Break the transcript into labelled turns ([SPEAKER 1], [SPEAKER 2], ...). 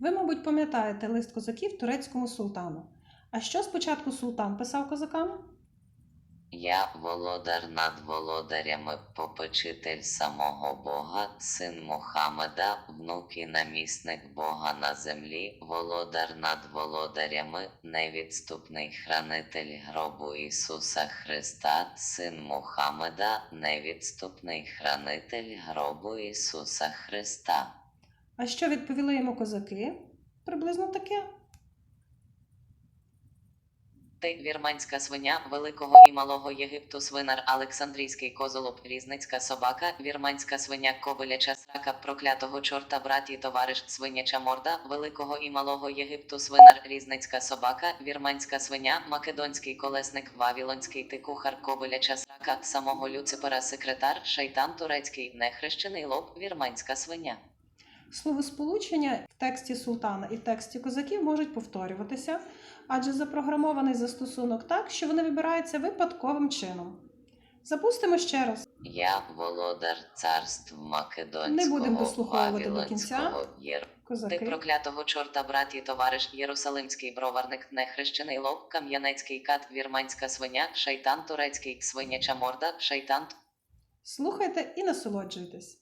[SPEAKER 1] Ви, мабуть, пам'ятаєте лист козаків турецькому султану. А що спочатку султан писав козакам?
[SPEAKER 2] Я володар над володарями, попечитель самого Бога, син Мухаммеда, внук і намісник Бога на землі, володар над володарями, невідступний хранитель гробу Ісуса Христа, син Мухаммеда, невідступний хранитель гробу Ісуса Христа.
[SPEAKER 1] А що відповіли йому козаки? Приблизно таке.
[SPEAKER 2] Ти вірманська свиня Великого і Малого Єгипту свинар Олександрійський козолоб Різницька собака Вірманська свиня Ковиляча срака проклятого чорта брат і товариш Свиняча морда Великого і Малого Єгипту свинар Різницька собака Вірманська свиня Македонський колесник Вавілонський ти кухар Ковиляча срака самого Люципера секретар Шайтан турецький нехрещений лоб Вірманська свиня
[SPEAKER 1] Словосполучення в тексті султана і в тексті козаків можуть повторюватися, адже запрограмований застосунок так, що вони вибираються випадковим чином. Запустимо ще раз.
[SPEAKER 2] Я володар царств Македонського
[SPEAKER 1] Не будемо дослуховувати до кінця.
[SPEAKER 2] Єр- Ти проклятого чорта брат і товариш Єрусалимський броварник, нехрещений лоб, кам'янецький кат, вірманська свиня, шайтан турецький, свиняча морда, шайтан
[SPEAKER 1] Слухайте і насолоджуйтесь.